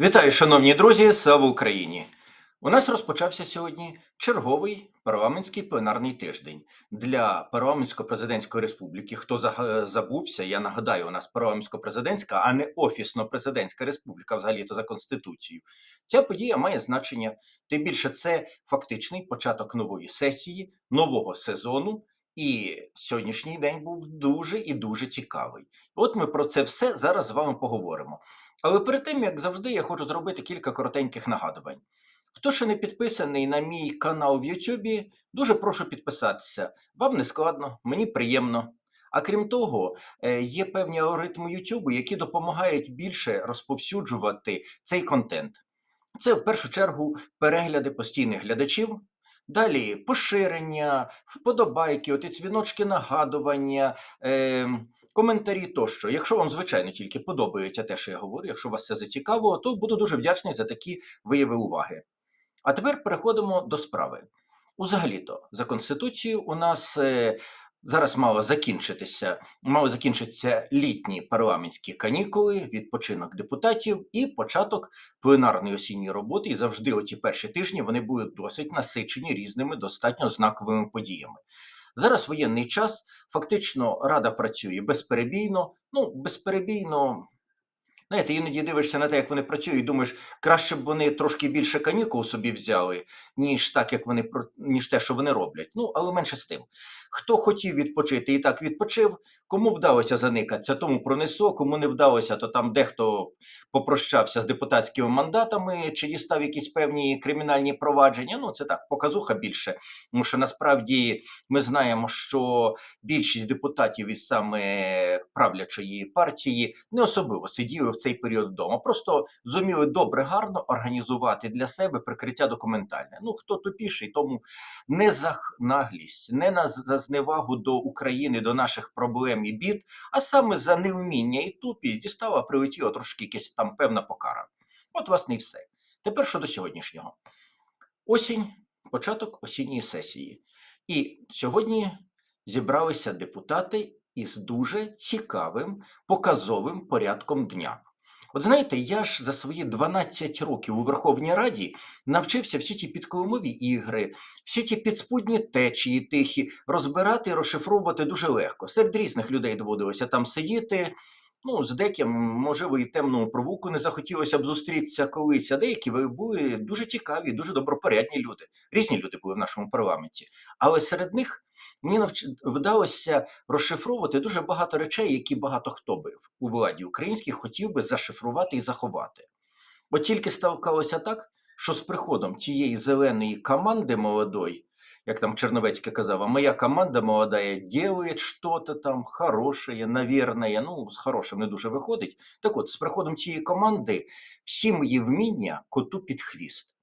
Вітаю, шановні друзі! Слава Україні! У нас розпочався сьогодні черговий парламентський пленарний тиждень для парламентсько-президентської республіки. Хто забувся, я нагадаю, у нас парламентсько-президентська, а не офісно-президентська республіка, взагалі-то за конституцією. Ця подія має значення. Тим більше це фактичний початок нової сесії, нового сезону. І сьогоднішній день був дуже і дуже цікавий. От ми про це все зараз з вами поговоримо. Але перед тим, як завжди, я хочу зробити кілька коротеньких нагадувань. Хто ще не підписаний на мій канал в Ютубі, дуже прошу підписатися. Вам не складно, мені приємно. А крім того, е, є певні алгоритми Ютубу, які допомагають більше розповсюджувати цей контент. Це в першу чергу перегляди постійних глядачів, далі поширення, вподобайки, оті дзвіночки нагадування, е, коментарі тощо. Якщо вам, звичайно, тільки подобається те, що я говорю, якщо вас це зацікавило, то буду дуже вдячний за такі вияви уваги. А тепер переходимо до справи. Узагалі-то, за Конституцією у нас е, зараз мало закінчитися, мало закінчитися літні парламентські канікули, відпочинок депутатів і початок пленарної осінньої роботи. І завжди оті перші тижні вони будуть досить насичені різними достатньо знаковими подіями. Зараз воєнний час, фактично рада працює безперебійно. Ну, безперебійно. Знаєте, іноді дивишся на те, як вони працюють, і думаєш, краще б вони трошки більше канікул собі взяли, ніж так, як вони ніж те, що вони роблять. Ну, але менше з тим. Хто хотів відпочити і так відпочив, кому вдалося заникатися, тому пронесло, кому не вдалося, то там дехто попрощався з депутатськими мандатами чи дістав якісь певні кримінальні провадження. Ну, це так, показуха більше. Тому що насправді ми знаємо, що більшість депутатів із саме правлячої партії не особливо сиділи в цей період вдома. Просто зуміли добре, гарно організувати для себе прикриття документальне. Ну хто тупіший, тому не за наглість, не на за зневагу до України, до наших проблем і бід, а саме за невміння і тупість дістала, прилетіла трошки якась там певна покара. От, власне, і все. Тепер щодо сьогоднішнього. Осінь, початок осінньої сесії. І сьогодні зібралися депутати із дуже цікавим показовим порядком дня. От знаєте, я ж за свої 12 років у Верховній Раді навчився всі ті підколомові ігри, всі ті підспудні течії тихі розбирати розшифровувати дуже легко. Серед різних людей доводилося там сидіти. Ну, з деяким, можливо, і темному провуку не захотілося б зустрітися колись, а деякі були дуже цікаві, дуже добропорядні люди. Різні люди були в нашому парламенті. Але серед них мені навч... вдалося розшифровувати дуже багато речей, які багато хто би у владі українській хотів би зашифрувати і заховати. От тільки ставкалося так, що з приходом тієї зеленої команди молодої, як там Черновецький казав, а моя команда молодая делает что-то там хорошее, наверное, ну, з хорошим не дуже виходить. Так от, з приходом цієї команди всі мої вміння коту під хвіст.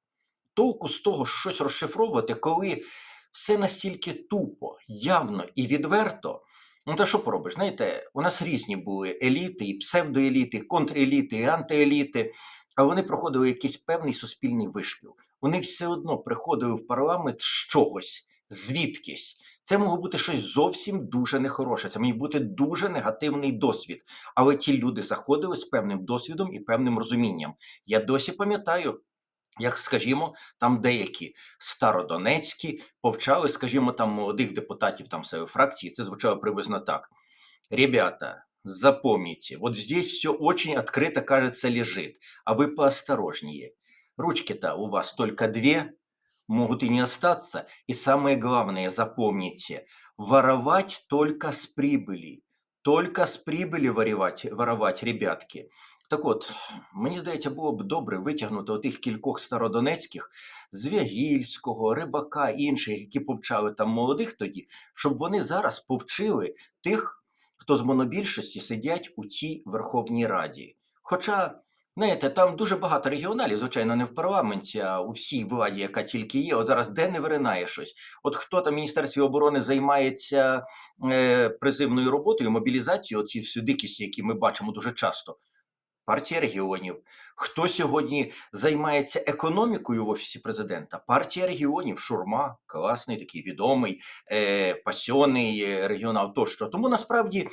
Толку з того, що щось розшифровувати, коли все настільки тупо, явно і відверто. Ну, та що поробиш? Знаєте, у нас різні були еліти, і псевдоеліти, і контреліти, і антиеліти, а вони проходили якийсь певний суспільний вишкіл. Вони все одно приходили в парламент з чогось, звідкись. Це могло бути щось зовсім дуже нехороше. Це міг бути дуже негативний досвід. Але ті люди заходили з певним досвідом і певним розумінням. Я досі пам'ятаю, як, скажімо, там деякі стародонецькі повчали, скажімо, там молодих депутатів там своєї фракції, це звучало приблизно так. Ребята, запомните, вот здесь все очень открыто, кажется, лежит, а вы поосторожнее. Ручки-то у вас только две, могут и не остаться. И самое главное, запомните, воровать только с прибыли. Только с прибыли воровать, воровать, ребятки. Так от, мені здається, було б добре витягнути отих кількох стародонецьких з Вягільського, Рибака інших, які повчали там молодих тоді, щоб вони зараз повчили тих, хто з монобільшості сидять у цій Верховній Раді. Хоча, знаєте, там дуже багато регіоналів, звичайно, не в парламенті, а у всій владі, яка тільки є. От зараз де не виринає щось. От хто там в Міністерстві оборони займається е, призивною роботою, мобілізацією, оці всі дикісті, які ми бачимо дуже часто. Партія регіонів. Хто сьогодні займається економікою в офісі президента? Партія регіонів, Шурма, класний такий відомий, е, пасьоний е, регіонал тощо. Тому насправді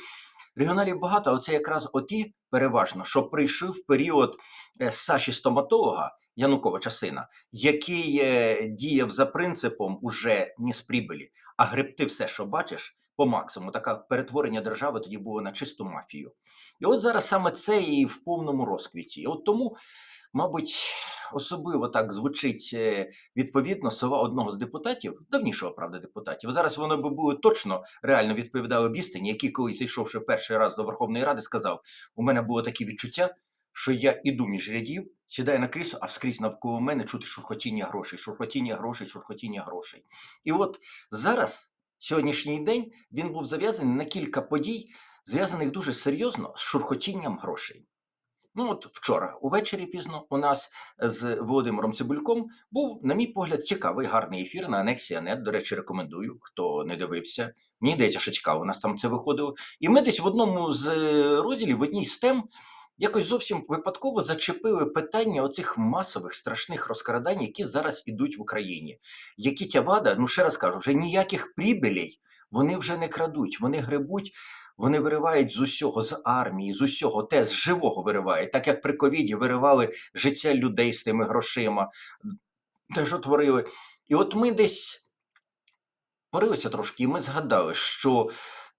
Регіоналів багато, а це якраз оті переважно, що прийшли в період е, Саші стоматолога Януковича сина, який е, діяв за принципом уже не з прибилі, а гребти все, що бачиш, по максимуму. Таке перетворення держави тоді було на чисту мафію. І от зараз саме це і в повному розквіті. І от тому, мабуть, особливо так звучить е, відповідно слова одного з депутатів, давнішого, правда, депутатів. Зараз воно би було точно реально відповідали б істині, який колись йшовши перший раз до Верховної Ради, сказав: у мене було таке відчуття, що я іду між рядів, сідаю на крісло, а вскрізь навколо мене чути шурхотіння грошей, шурхотіння грошей, шурхотіння грошей. І от зараз, сьогоднішній день, він був зав'язаний на кілька подій, зв'язаних дуже серйозно з шурхотінням грошей. Ну, от вчора, увечері пізно, у нас з Володимиром Цибульком був, на мій погляд, цікавий, гарний ефір на анексія Нет. До речі, рекомендую, хто не дивився. Мені здається, що цікаво, у нас там це виходило. І ми десь в одному з розділів, в одній з тем, якось зовсім випадково зачепили питання оцих масових страшних розкрадань, які зараз ідуть в Україні. Які ця влада, ну ще раз кажу, вже ніяких прибилей вони вже не крадуть, вони гребуть. Вони виривають з усього, з армії, з усього, те з живого виривають, так як при ковіді виривали життя людей з тими грошима, те, що творили. І от ми десь порилися трошки, і ми згадали, що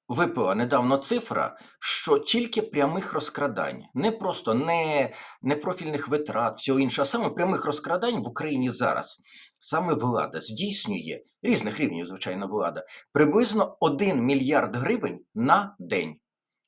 випила недавно цифра, що тільки прямих розкрадань, не просто не, не профільних витрат, всього іншого, а саме прямих розкрадань в Україні зараз. Саме влада здійснює різних рівнів, звичайно, влада, приблизно 1 мільярд гривень на день.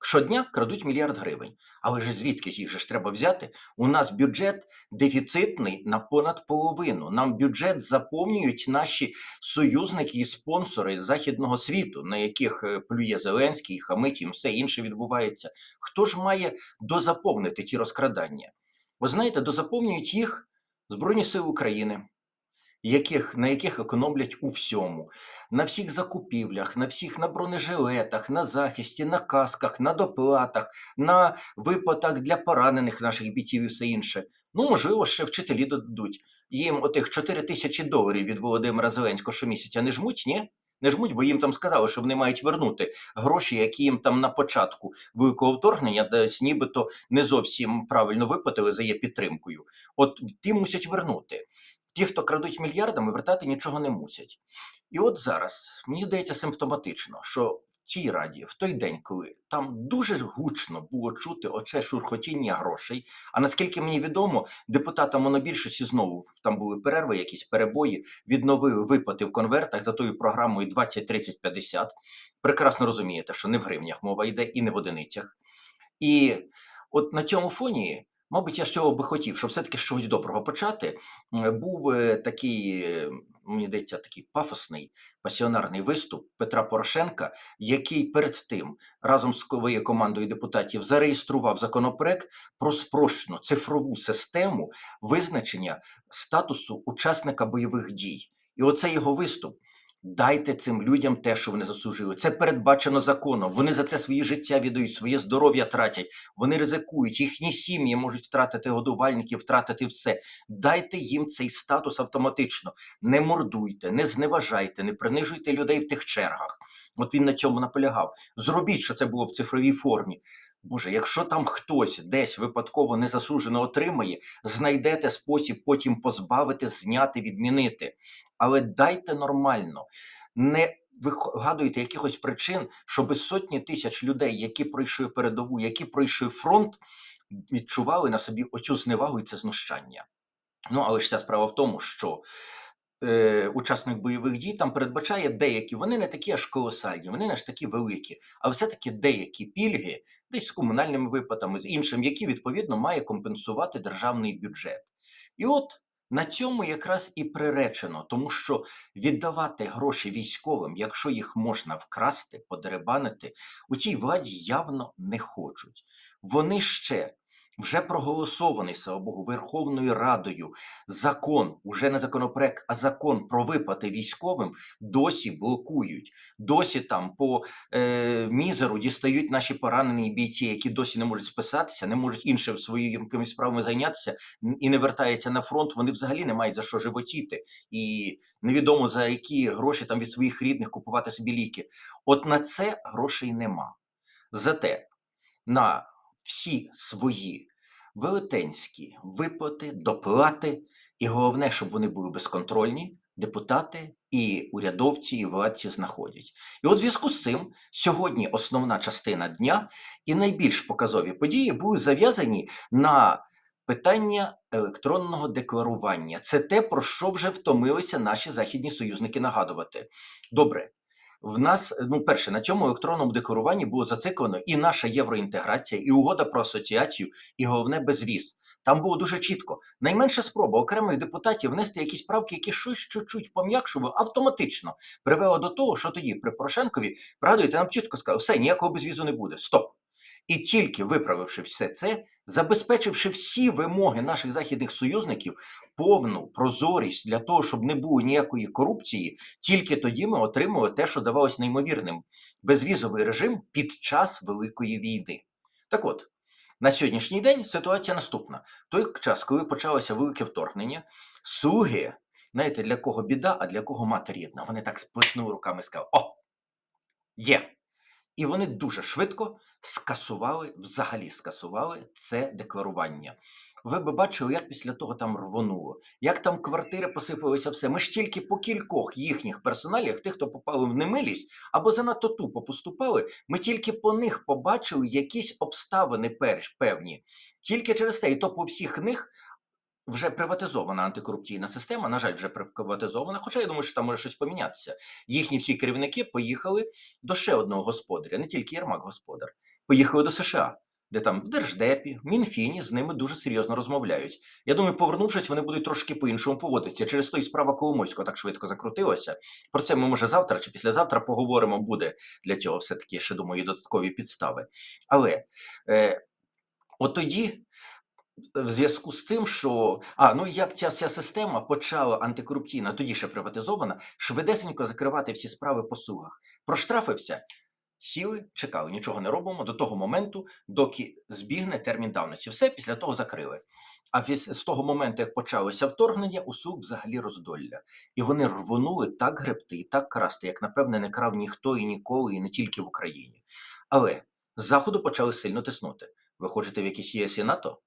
Щодня крадуть мільярд гривень. Але ж звідки їх же ж треба взяти? У нас бюджет дефіцитний на понад половину. Нам бюджет заповнюють наші союзники і спонсори західного світу, на яких е, плює Зеленський, хамить їм все інше відбувається. Хто ж має дозаповнити ті розкрадання? Ви знаєте, дозаповнюють їх Збройні Сили України яких, на яких економлять у всьому, на всіх закупівлях, на всіх на бронежилетах, на захисті, на касках, на доплатах, на виплатах для поранених наших бійців і все інше. Ну, можливо, ще вчителі дадуть. Їм отих 4 тисячі доларів від Володимира Зеленського щомісяця не жмуть, ні? Не жмуть, бо їм там сказали, що вони мають вернути гроші, які їм там на початку великого вторгнення десь нібито не зовсім правильно виплатили за є підтримкою. От ті мусять вернути. Ті, хто крадуть мільярдами, вертати нічого не мусять. І от зараз мені здається симптоматично, що в цій раді, в той день, коли там дуже гучно було чути оце шурхотіння грошей. А наскільки мені відомо, депутатам монобільшості знову там були перерви, якісь перебої, відновили виплати в конвертах за тою програмою 20, 30, 50. Прекрасно розумієте, що не в гривнях мова йде і не в одиницях. І от на цьому фоні. Мабуть, я з цього би хотів, щоб все-таки чогось доброго почати. Був е, такий, е, мені здається, такий пафосний пасіонарний виступ Петра Порошенка, який перед тим разом з командою депутатів зареєстрував законопроект про спрощену цифрову систему визначення статусу учасника бойових дій. І оце його виступ. Дайте цим людям те, що вони заслужили. Це передбачено законом. Вони за це свої життя віддають, своє здоров'я тратять. Вони ризикують, їхні сім'ї можуть втратити годувальників, втратити все. Дайте їм цей статус автоматично. Не мордуйте, не зневажайте, не принижуйте людей в тих чергах. От він на цьому наполягав. Зробіть, що це було в цифровій формі. Боже, якщо там хтось десь випадково незаслужено отримає, знайдете спосіб потім позбавити, зняти, відмінити. Але дайте нормально. Не вигадуйте якихось причин, щоб сотні тисяч людей, які пройшли передову, які пройшли фронт, відчували на собі оцю зневагу і це знущання. Ну, але ж ця справа в тому, що е, учасник бойових дій там передбачає деякі, вони не такі аж колосальні, вони не ж такі великі, а все-таки деякі пільги, десь з комунальними виплатами, з іншим, які відповідно має компенсувати державний бюджет. І от на цьому якраз і приречено, тому що віддавати гроші військовим, якщо їх можна вкрасти, подеребанити, у цій владі явно не хочуть. Вони ще вже проголосований, слава Богу, Верховною Радою закон, уже не законопроект, а закон про виплати військовим досі блокують. Досі там по е, мізеру дістають наші поранені бійці, які досі не можуть списатися, не можуть іншим своїми справами зайнятися і не вертаються на фронт. Вони взагалі не мають за що животіти. І невідомо за які гроші там від своїх рідних купувати собі ліки. От на це грошей нема. Зате на всі свої велетенські виплати, доплати, і головне, щоб вони були безконтрольні, депутати і урядовці, і владці знаходять. І от в зв'язку з цим сьогодні основна частина дня і найбільш показові події були зав'язані на питання електронного декларування. Це те, про що вже втомилися наші західні союзники нагадувати. Добре. В нас, ну, перше, на цьому електронному декоруванні було зациклено і наша євроінтеграція, і угода про асоціацію, і головне безвіз. Там було дуже чітко. Найменша спроба окремих депутатів внести якісь правки, які щось чуть-чуть пом'якшували, автоматично привело до того, що тоді при Порошенкові, пригадуєте, нам чітко сказали, все, ніякого безвізу не буде. Стоп. І тільки виправивши все це, забезпечивши всі вимоги наших західних союзників, повну прозорість для того, щоб не було ніякої корупції, тільки тоді ми отримали те, що давалось неймовірним безвізовий режим під час Великої війни. Так от, на сьогоднішній день ситуація наступна. В той час, коли почалося велике вторгнення, слуги, знаєте, для кого біда, а для кого мати рідна, вони так сплеснули руками і сказали: О! Є! І вони дуже швидко скасували, взагалі скасували це декларування. Ви би бачили, як після того там рвонуло, як там квартири посипалися все. Ми ж тільки по кількох їхніх персоналіях, тих, хто попали в немилість або занадто тупо поступали, ми тільки по них побачили якісь обставини певні. Тільки через те, і то по всіх них вже приватизована антикорупційна система, на жаль, вже приватизована, хоча я думаю, що там може щось помінятися. Їхні всі керівники поїхали до ще одного господаря, не тільки Єрмак господар, поїхали до США, де там в Держдепі, Мінфіні з ними дуже серйозно розмовляють. Я думаю, повернувшись, вони будуть трошки по-іншому поводитися. Через то і справа Коломойського так швидко закрутилася. Про це ми, може, завтра чи післязавтра поговоримо. Буде для цього все-таки, ще думаю, і додаткові підстави. Але е, от тоді в зв'язку з тим, що а ну як ця вся система почала антикорупційна, тоді ще приватизована, швидесенько закривати всі справи по сугах. Проштрафився. Сіли, чекали, нічого не робимо до того моменту, доки збігне термін давності. Все після того закрили. А з того моменту, як почалося вторгнення, у суд взагалі роздолля. І вони рвонули так гребти і так красти, як напевне не крав ніхто і ніколи, і не тільки в Україні. Але з заходу почали сильно тиснути. Ви хочете в якісь ЄС і НАТО?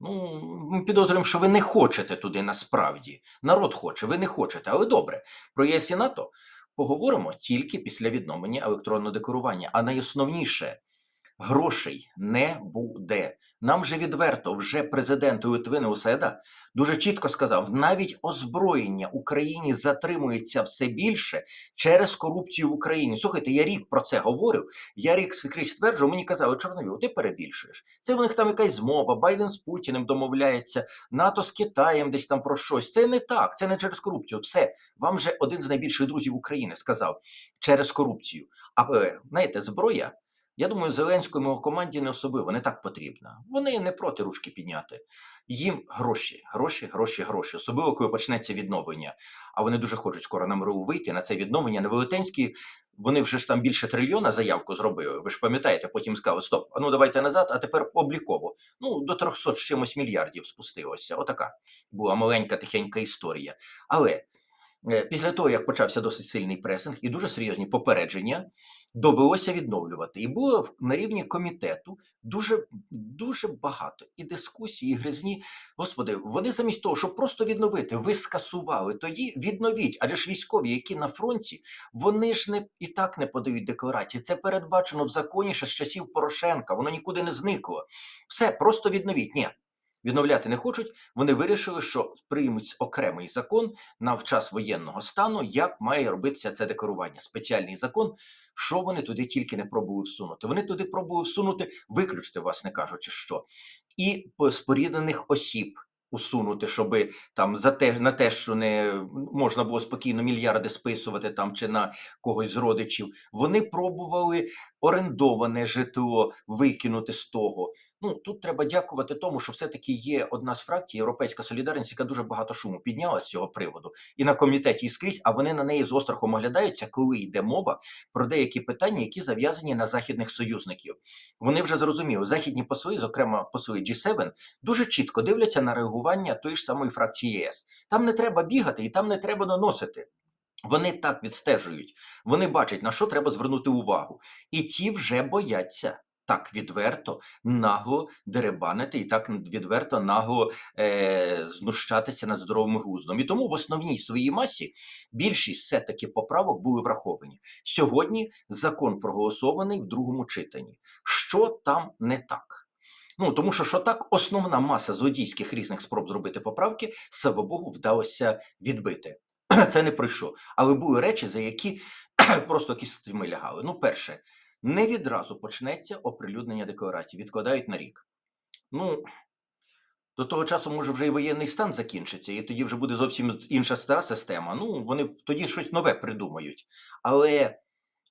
Ну, ми підозрюємо, що ви не хочете туди насправді. Народ хоче, ви не хочете, але добре. Про ЄС і НАТО поговоримо тільки після відновлення електронного декорування. А найосновніше грошей не буде. Нам вже відверто, вже президент Литвини Уседа дуже чітко сказав: навіть озброєння Україні затримується все більше через корупцію в Україні. Слухайте, я рік про це говорю. Я рік скрізь стверджував, мені казали, Чорновіл, ти перебільшуєш. Це в них там якась змова, Байден з Путіним домовляється, НАТО з Китаєм десь там про щось. Це не так, це не через корупцію. Все, вам же один з найбільших друзів України сказав через корупцію. А е, знаєте, зброя. Я думаю, Зеленському команді не особливо не так потрібна. Вони не проти ручки підняти. Їм гроші, гроші, гроші, гроші. Особливо, коли почнеться відновлення. А вони дуже хочуть скоро на миру вийти на це відновлення. На велетенські вони вже ж там більше трильйона заявку зробили. Ви ж пам'ятаєте, потім сказали, стоп, а ну давайте назад, а тепер обліково. Ну, до 300 з чимось мільярдів спустилося. Отака була маленька тихенька історія. Але після того, як почався досить сильний пресинг і дуже серйозні попередження, довелося відновлювати. І було на рівні комітету дуже, дуже багато і дискусій, і гризні. Господи, вони замість того, щоб просто відновити, ви скасували. Тоді відновіть. Адже ж військові, які на фронті, вони ж не і так не подають декларації. Це передбачено в законі ще з часів Порошенка. Воно нікуди не зникло. Все, просто відновіть. Ні. Відновляти не хочуть. Вони вирішили, що приймуть окремий закон на час воєнного стану, як має робитися це декларування. Спеціальний закон, що вони туди тільки не пробували всунути. Вони туди пробували всунути, виключити, власне кажучи, що і по- споріднених осіб. Усунути, щоб там за те на те, що не можна було спокійно мільярди списувати там чи на когось з родичів. Вони пробували орендоване житло викинути з того. Ну тут треба дякувати тому, що все-таки є одна з фракцій Європейська Солідарність, яка дуже багато шуму підняла з цього приводу, і на комітеті і скрізь, а вони на неї з острахом оглядаються, коли йде мова про деякі питання, які зав'язані на західних союзників. Вони вже зрозуміли, західні посли, зокрема посли G7, дуже чітко дивляться на реагування тої ж самої фракції ЄС. Там не треба бігати і там не треба наносити. Вони так відстежують, вони бачать, на що треба звернути увагу. І ті вже бояться. Так відверто, нагло деребанити і так відверто нагло е, знущатися над здоровим глуздом. І тому в основній своїй масі більшість все-таки поправок були враховані. Сьогодні закон проголосований в другому читанні. Що там не так? Ну тому що що так, основна маса злодійських різних спроб зробити поправки, слава Богу, вдалося відбити. Це не пройшло. Але були речі, за які просто кістями лягали. Ну, перше, не відразу почнеться оприлюднення декларацій, відкладають на рік. Ну, до того часу, може, вже і воєнний стан закінчиться, і тоді вже буде зовсім інша стара система. Ну, вони тоді щось нове придумають. Але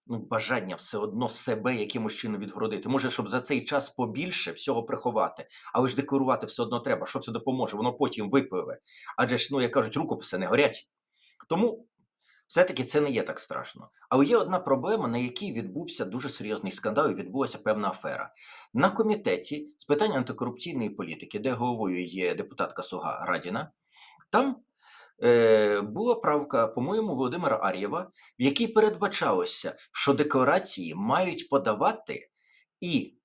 ну, бажання все одно себе якимось чином відгородити. Може, щоб за цей час побільше всього приховати, але ж декларувати все одно треба. Що це допоможе? Воно потім випливе. Адже ж, ну, як кажуть, рукописи не горять. Тому все-таки це не є так страшно. Але є одна проблема, на якій відбувся дуже серйозний скандал і відбулася певна афера. На комітеті з питань антикорупційної політики, де головою є депутатка Суга Радіна, там е, була правка, по-моєму, Володимира Ар'єва, в якій передбачалося, що декларації мають подавати і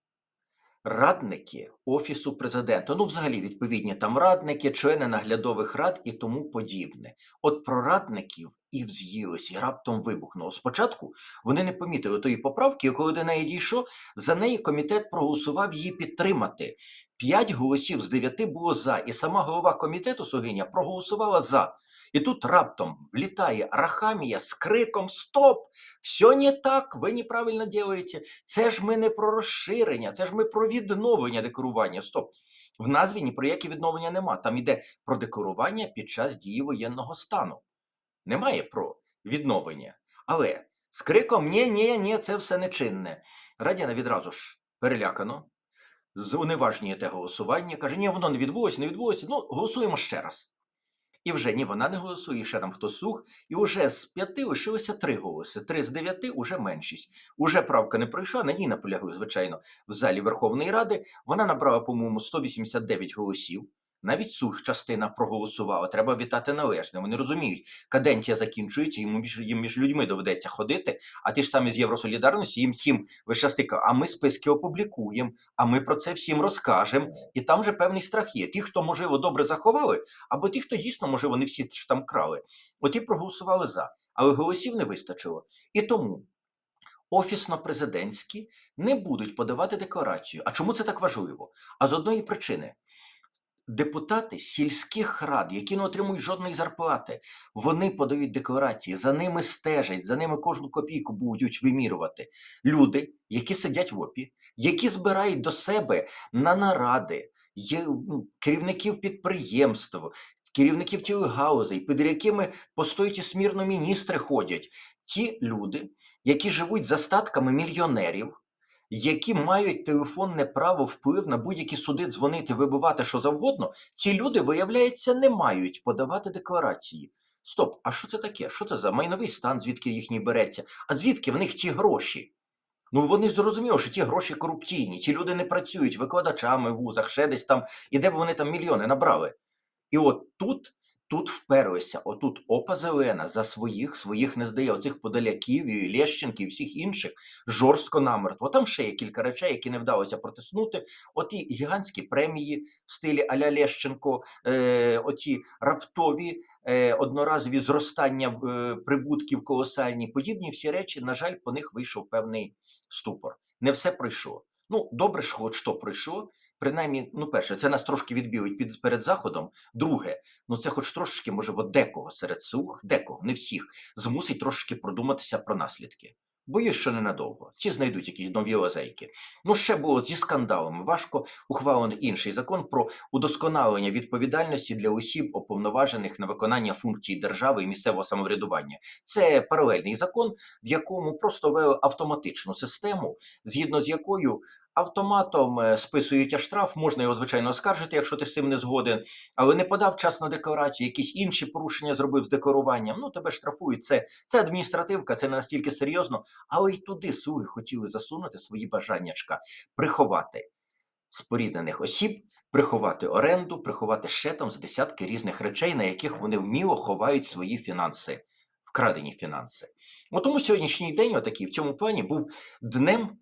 радники Офісу президента. Ну, взагалі, відповідні там радники, члени наглядових рад і тому подібне. От про радників і вз'їлось, і раптом вибухнуло. Спочатку вони не помітили тої поправки, і коли до неї дійшов, за неї комітет проголосував її підтримати. П'ять голосів з дев'яти було за, і сама голова комітету Сугиня проголосувала за. І тут раптом влітає Рахамія з криком Стоп! Все не так, ви неправильно робите. Це ж ми не про розширення, це ж ми про відновлення декорування. Стоп. В назві ні про яке відновлення нема. Там йде про декорування під час дії воєнного стану. Немає про відновлення. Але з криком ні, ні, ні, це все нечинне. Радіна відразу ж перелякано, уневажнює те голосування, каже, ні, воно не відбулося, не відбулося. Ну, голосуємо ще раз. І вже ні, вона не голосує, ще там хто слух, і вже з п'яти лишилося три голоси. Три з дев'яти уже меншість. Уже правка не пройшла, на ній наполягли, звичайно, в залі Верховної Ради. Вона набрала, по-моєму, 189 голосів. Навіть сух частина проголосувала. Треба вітати належне. Вони розуміють, каденція закінчується, їм між, їм між людьми доведеться ходити. А ті ж самі з Євросолідарності їм всім час а ми списки опублікуємо, а ми про це всім розкажемо. І там вже певний страх є. Ті, хто, можливо, добре заховали, або ті, хто дійсно, можливо, не всі ж там крали. Оті проголосували за, але голосів не вистачило. І тому. Офісно-президентські не будуть подавати декларацію. А чому це так важливо? А з одної причини депутати сільських рад, які не отримують жодної зарплати, вони подають декларації, за ними стежать, за ними кожну копійку будуть вимірювати. Люди, які сидять в ОПі, які збирають до себе на наради, є ну, керівників підприємств, керівників цілих галузей, під якими постоїть і смірно міністри ходять. Ті люди, які живуть за статками мільйонерів, які мають телефонне право вплив на будь-які суди дзвонити, вибивати що завгодно, ці люди, виявляється, не мають подавати декларації. Стоп, а що це таке? Що це за майновий стан, звідки їхній береться? А звідки в них ті гроші? Ну вони зрозуміли, що ті гроші корупційні, ті люди не працюють викладачами в вузах, ще десь там, і де б вони там мільйони набрали. І от тут Тут вперлися, отут опа зелена за своїх, своїх не здає, оцих подаляків, і Лещенків, і всіх інших жорстко намертво. Там ще є кілька речей, які не вдалося протиснути. Оті гігантські премії в стилі Аля Лещенко, е, оті раптові е, одноразові зростання е, прибутків колосальні, подібні всі речі, на жаль, по них вийшов певний ступор. Не все пройшло. Ну, добре, що хоч що пройшло. Принаймні, ну, перше, це нас трошки відбілить під перед заходом. Друге, ну це хоч трошечки, може, от декого серед слуг, декого, не всіх, змусить трошки продуматися про наслідки. Боюсь, що ненадовго. Чи знайдуть якісь нові лазейки. Ну, ще було зі скандалами. Важко ухвалений інший закон про удосконалення відповідальності для осіб, уповноважених на виконання функцій держави і місцевого самоврядування. Це паралельний закон, в якому просто ввели автоматичну систему, згідно з якою автоматом е, списують штраф, можна його, звичайно, оскаржити, якщо ти з цим не згоден, але не подав вчасно декларацію, якісь інші порушення зробив з декларуванням, ну тебе штрафують. Це це адміністративка, це не настільки серйозно, але й туди слуги хотіли засунути свої бажаннячка, приховати споріднених осіб, приховати оренду, приховати ще там з десятки різних речей, на яких вони вміло ховають свої фінанси, вкрадені фінанси. От сьогоднішній день, отакий в цьому плані, був днем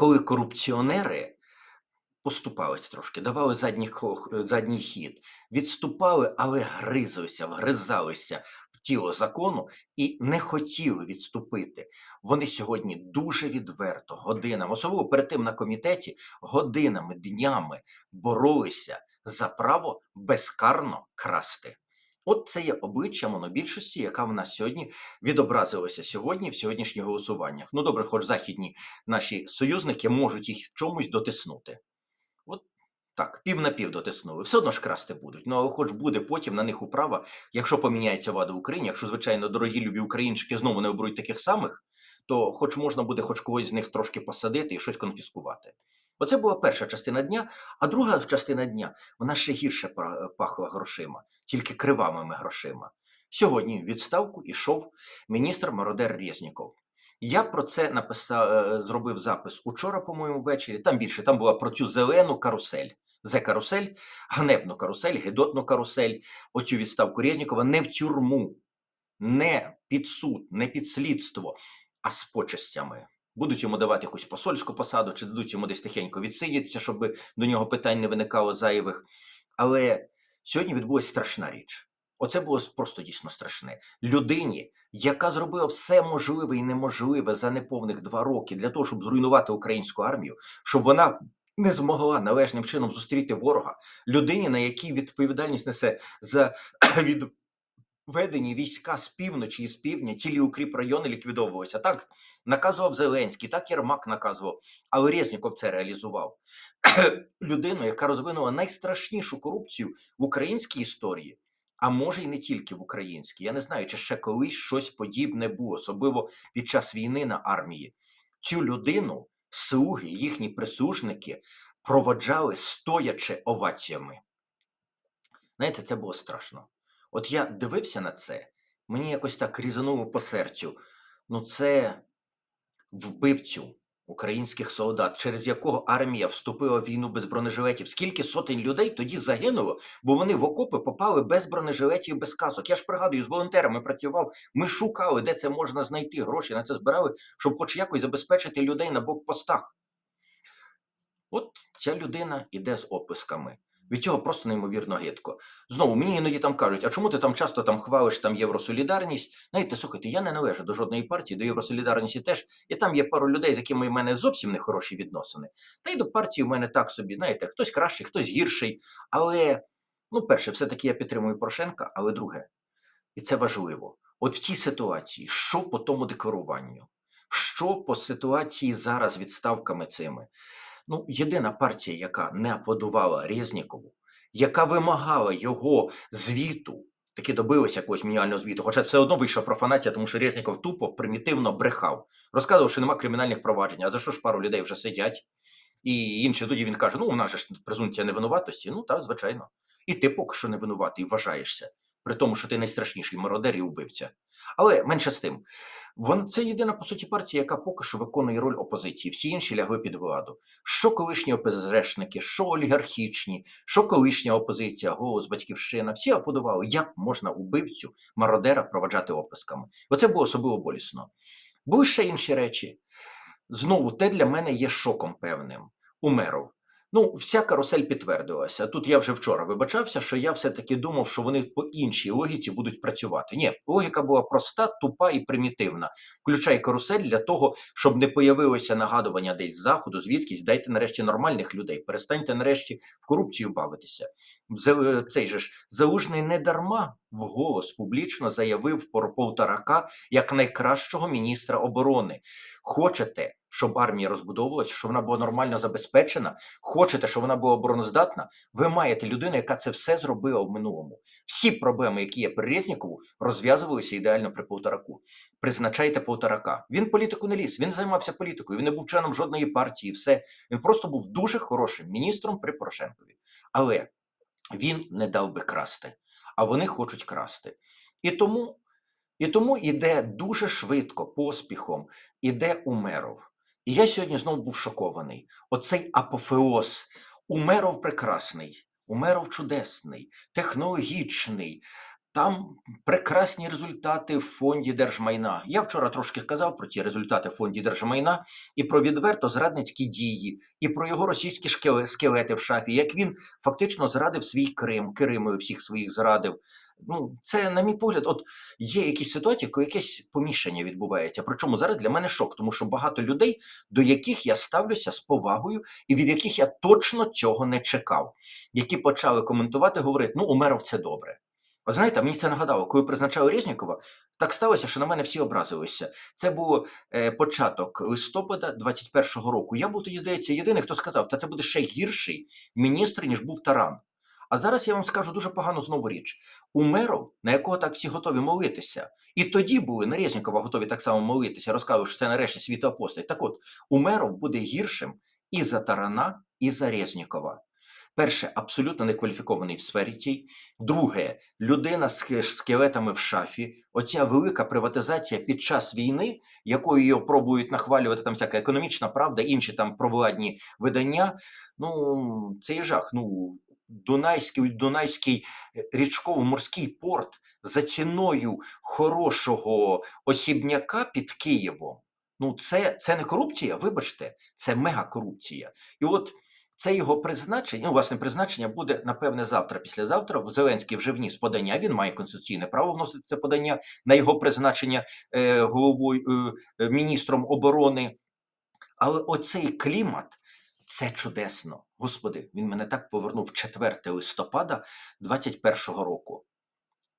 коли корупціонери поступались трошки, давали задній, хо- задній хід, відступали, але гризалися, вгризалися в тіло закону і не хотіли відступити. Вони сьогодні дуже відверто, годинами, особливо перед тим на комітеті, годинами, днями боролися за право безкарно красти. От це є обличчя монобільшості, яка в нас сьогодні відобразилася сьогодні в сьогоднішніх голосуваннях. Ну добре, хоч західні наші союзники можуть їх чомусь дотиснути. От так, пів на пів дотиснули. Все одно ж красти будуть. Ну, але хоч буде потім на них управа, якщо поміняється влада в Україні, якщо, звичайно, дорогі любі українчики знову не оберуть таких самих, то хоч можна буде хоч когось з них трошки посадити і щось конфіскувати. Оце була перша частина дня, а друга частина дня вона ще гірше пра- пахла грошима, тільки кривавими грошима. Сьогодні в відставку ішов міністр Мародер Резніков. Я про це написав, е, зробив запис учора, по-моєму, ввечері. Там більше там була про цю зелену карусель. Зе карусель, ганебну карусель, гидотну карусель, оцю відставку Резнікова не в тюрму, не під суд, не під слідство, а з почестями. Будуть йому давати якусь посольську посаду, чи дадуть йому десь тихенько відсидітися, щоб до нього питань не виникало зайвих. Але сьогодні відбулася страшна річ. Оце було просто дійсно страшне. Людині, яка зробила все можливе і неможливе за неповних два роки для того, щоб зруйнувати українську армію, щоб вона не змогла належним чином зустріти ворога, людині, на якій відповідальність несе за відведені війська з півночі і з півдня, цілі укріп райони ліквідовувалися. Так наказував Зеленський, так Єрмак наказував, але Резніков це реалізував. Людину, яка розвинула найстрашнішу корупцію в українській історії. А може й не тільки в українській. Я не знаю, чи ще колись щось подібне було, особливо під час війни на армії. Цю людину слуги, їхні прислужники проводжали стоячи оваціями. Знаєте, це було страшно. От я дивився на це, мені якось так різануло по серцю. Ну, це вбивцю українських солдат, через якого армія вступила в війну без бронежилетів. Скільки сотень людей тоді загинуло, бо вони в окопи попали без бронежилетів, без касок. Я ж пригадую, з волонтерами працював. Ми шукали, де це можна знайти. Гроші на це збирали, щоб хоч якось забезпечити людей на блокпостах. От ця людина іде з описками. Від цього просто неймовірно гидко. Знову мені іноді там кажуть, а чому ти там часто там хвалиш там Євросолідарність? Знаєте, слухайте, я не належу до жодної партії, до Євросолідарності теж. І там є пару людей, з якими в мене зовсім не хороші відносини. Та й до партії в мене так собі, знаєте, хтось кращий, хтось гірший. Але, ну, перше, все-таки я підтримую Порошенка, але друге, і це важливо. От в цій ситуації, що по тому декларуванню? Що по ситуації зараз відставками цими? Ну, єдина партія, яка не аплодувала Резнікову, яка вимагала його звіту, таки добилася якогось мінімального звіту, хоча все одно вийшла профанація, тому що Резніков тупо примітивно брехав. Розказував, що нема кримінальних проваджень, а за що ж пару людей вже сидять? І інші тоді він каже: ну, у нас ж презумпція невинуватості. Ну так, звичайно. І ти поки що не винуватий, вважаєшся, при тому, що ти найстрашніший мародер і убивця. Але менше з тим, вон це єдина по суті партія, яка поки що виконує роль опозиції. Всі інші лягли під владу. Що колишні ОПЗЖники, що олігархічні, що колишня опозиція, голос, батьківщина, всі аплодували, як можна убивцю мародера проваджати описками. Оце було особливо болісно. Були ще інші речі. Знову те для мене є шоком певним. Умеров. Ну, вся карусель підтвердилася. Тут я вже вчора вибачався, що я все-таки думав, що вони по іншій логіці будуть працювати. Ні, логіка була проста, тупа і примітивна. Включай карусель для того, щоб не появилося нагадування десь з заходу, звідкись. Дайте нарешті нормальних людей. Перестаньте нарешті в корупцію бавитися. Цей же ж залужний не дарма вголос публічно заявив про Полторака як найкращого міністра оборони. Хочете, щоб армія розбудовувалася, щоб вона була нормально забезпечена? Хочете, щоб вона була обороноздатна? Ви маєте людину, яка це все зробила в минулому. Всі проблеми, які є при Резнікову, розв'язувалися ідеально при Полтораку. Призначайте Полторака. Він політику не ліз, він займався політикою, він не був членом жодної партії. Все він просто був дуже хорошим міністром при Порошенкові. Але він не дав би красти, а вони хочуть красти. І тому, і тому іде дуже швидко, поспіхом, іде Умеров. І я сьогодні знову був шокований. Оцей апофеоз. Умеров прекрасний, Умеров чудесний, технологічний, Там прекрасні результати в фонді держмайна. Я вчора трошки казав про ті результати в фонді держмайна і про відверто зрадницькі дії, і про його російські скелети в шафі, як він фактично зрадив свій Крим, Киримові всіх своїх зрадив. Ну, це, на мій погляд, от є якісь ситуації, коли якесь помішання відбувається. Причому зараз для мене шок, тому що багато людей, до яких я ставлюся з повагою, і від яких я точно цього не чекав, які почали коментувати, говорити: ну, Умеров це добре. От знаєте, мені це нагадало, коли призначали Резнікова, так сталося, що на мене всі образилися. Це був е, початок листопада 21-го року. Я був тоді, здається, єдиний, хто сказав, та це буде ще гірший міністр, ніж був Таран. А зараз я вам скажу дуже погану знову річ. Умеров, на якого так всі готові молитися, і тоді були на Резнікова готові так само молитися, розказували, що це нарешті світоапостоль. Так от, Умеров буде гіршим і за Тарана, і за Резнікова. Перше, абсолютно некваліфікований в сфері тій. Друге, людина з скелетами в шафі. Оця велика приватизація під час війни, якою його пробують нахвалювати там всяка економічна правда, інші там провладні видання. Ну, це є жах. Ну, Дунайський, Дунайський е, річково-морський порт за ціною хорошого осібняка під Києвом. Ну, це, це не корупція, вибачте, це мегакорупція. І от це його призначення, ну, власне, призначення буде, напевне, завтра, післязавтра. Зеленський вже вніс подання, він має конституційне право вносити це подання на його призначення е, головою, е, е, міністром оборони. Але оцей клімат це чудесно. Господи, він мене так повернув 4 листопада 21-го року.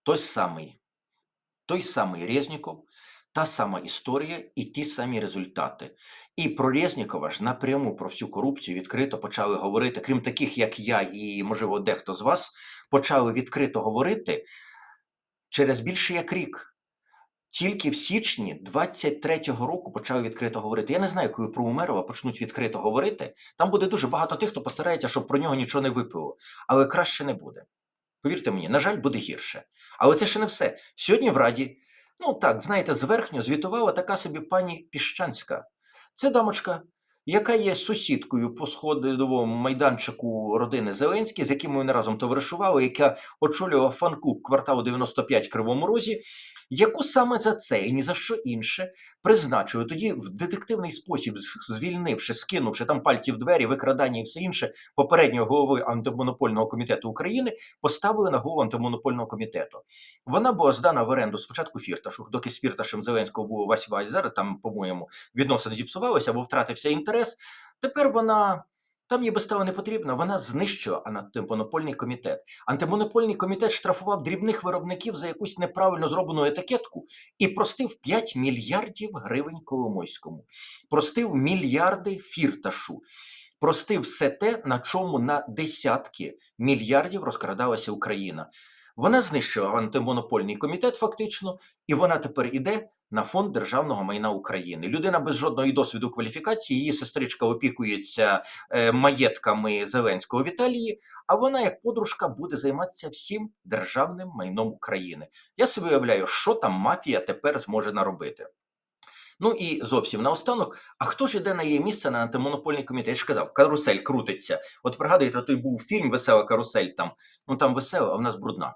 Той самий, той самий Резніков, та сама історія і ті самі результати. І про Резнікова ж напряму про всю корупцію відкрито почали говорити, крім таких, як я, і, можливо, дехто з вас, почали відкрито говорити через більше як рік. Тільки в січні 23-го року почали відкрито говорити. Я не знаю, коли про Умерова почнуть відкрито говорити. Там буде дуже багато тих, хто постарається, щоб про нього нічого не випило. Але краще не буде. Повірте мені, на жаль, буде гірше. Але це ще не все. Сьогодні в Раді, ну так, знаєте, зверхньо звітувала така собі пані Піщанська. Це дамочка, яка є сусідкою по сходовому майданчику родини Зеленський, з якими вони разом товаришували, яка очолювала фан-клуб кварталу 95 Кривому Розі, яку саме за це і ні за що інше призначили тоді в детективний спосіб, звільнивши, скинувши там пальці в двері, викрадання і все інше попереднього голови антимонопольного комітету України, поставили на голову антимонопольного комітету. Вона була здана в оренду спочатку Фірташу, доки з Фірташем Зеленського було вась вась. Зараз там, по-моєму, відносини зіпсувалися або втратився інтерес. Тепер вона. Там ніби стало не потрібно, вона знищила антимонопольний комітет. Антимонопольний комітет штрафував дрібних виробників за якусь неправильно зроблену етикетку і простив 5 мільярдів гривень Коломойському, простив мільярди фірташу, простив все те, на чому на десятки мільярдів розкрадалася Україна. Вона знищила антимонопольний комітет фактично, і вона тепер іде на фонд державного майна України. Людина без жодної досвіду кваліфікації, її сестричка опікується е, маєтками Зеленського в Італії, а вона, як подружка, буде займатися всім державним майном України. Я собі уявляю, що там мафія тепер зможе наробити. Ну і зовсім наостанок, а хто ж іде на її місце на антимонопольний комітет? Я ж казав, карусель крутиться. От пригадуєте, той був фільм Весела карусель там. Ну там весела, а в нас брудна.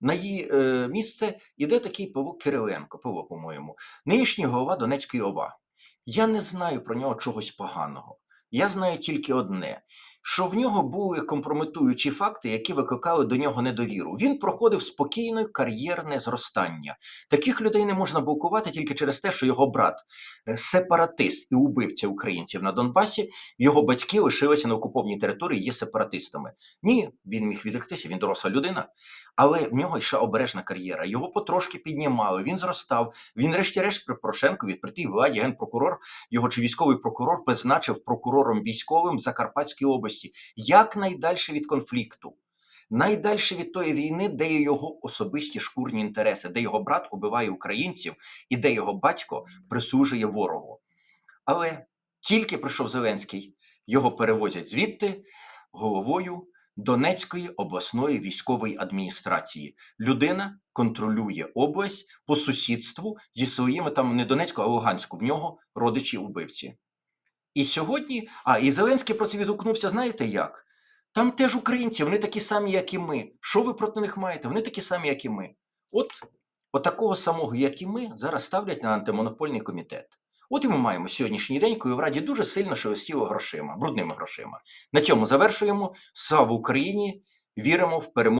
На її е, місце іде такий Павло Кириленко, Павло, по-моєму, нинішній голова Донецької ОВА. Я не знаю про нього чогось поганого. Я знаю тільки одне: що в нього були компрометуючі факти, які викликали до нього недовіру. Він проходив спокійне кар'єрне зростання. Таких людей не можна блокувати тільки через те, що його брат е, сепаратист і убивця українців на Донбасі, його батьки лишилися на окупованій території, є сепаратистами. Ні, він міг відректися, він доросла людина. Але в нього йшла обережна кар'єра. Його потрошки піднімали. Він зростав. Він, врешті-решт, при Порошенкові при тій владі генпрокурор, його чи військовий прокурор призначив прокурором військовим Закарпатської області якнайдальше від конфлікту. Найдальше від тої війни, де є його особисті шкурні інтереси, де його брат убиває українців і де його батько присужує ворогу. Але тільки прийшов Зеленський, його перевозять звідти головою Донецької обласної військової адміністрації. Людина контролює область по сусідству зі своїми там не Донецьку, а Луганську. В нього родичі убивці. І сьогодні, а і Зеленський про це відгукнувся, знаєте як? Там теж українці, вони такі самі, як і ми. Що ви проти них маєте? Вони такі самі, як і ми. От, от такого самого, як і ми, зараз ставлять на антимонопольний комітет. От і ми маємо сьогоднішній день, коли в Раді дуже сильно шелестіло грошима, брудними грошима. На цьому завершуємо. Слава Україні! Віримо в перемогу.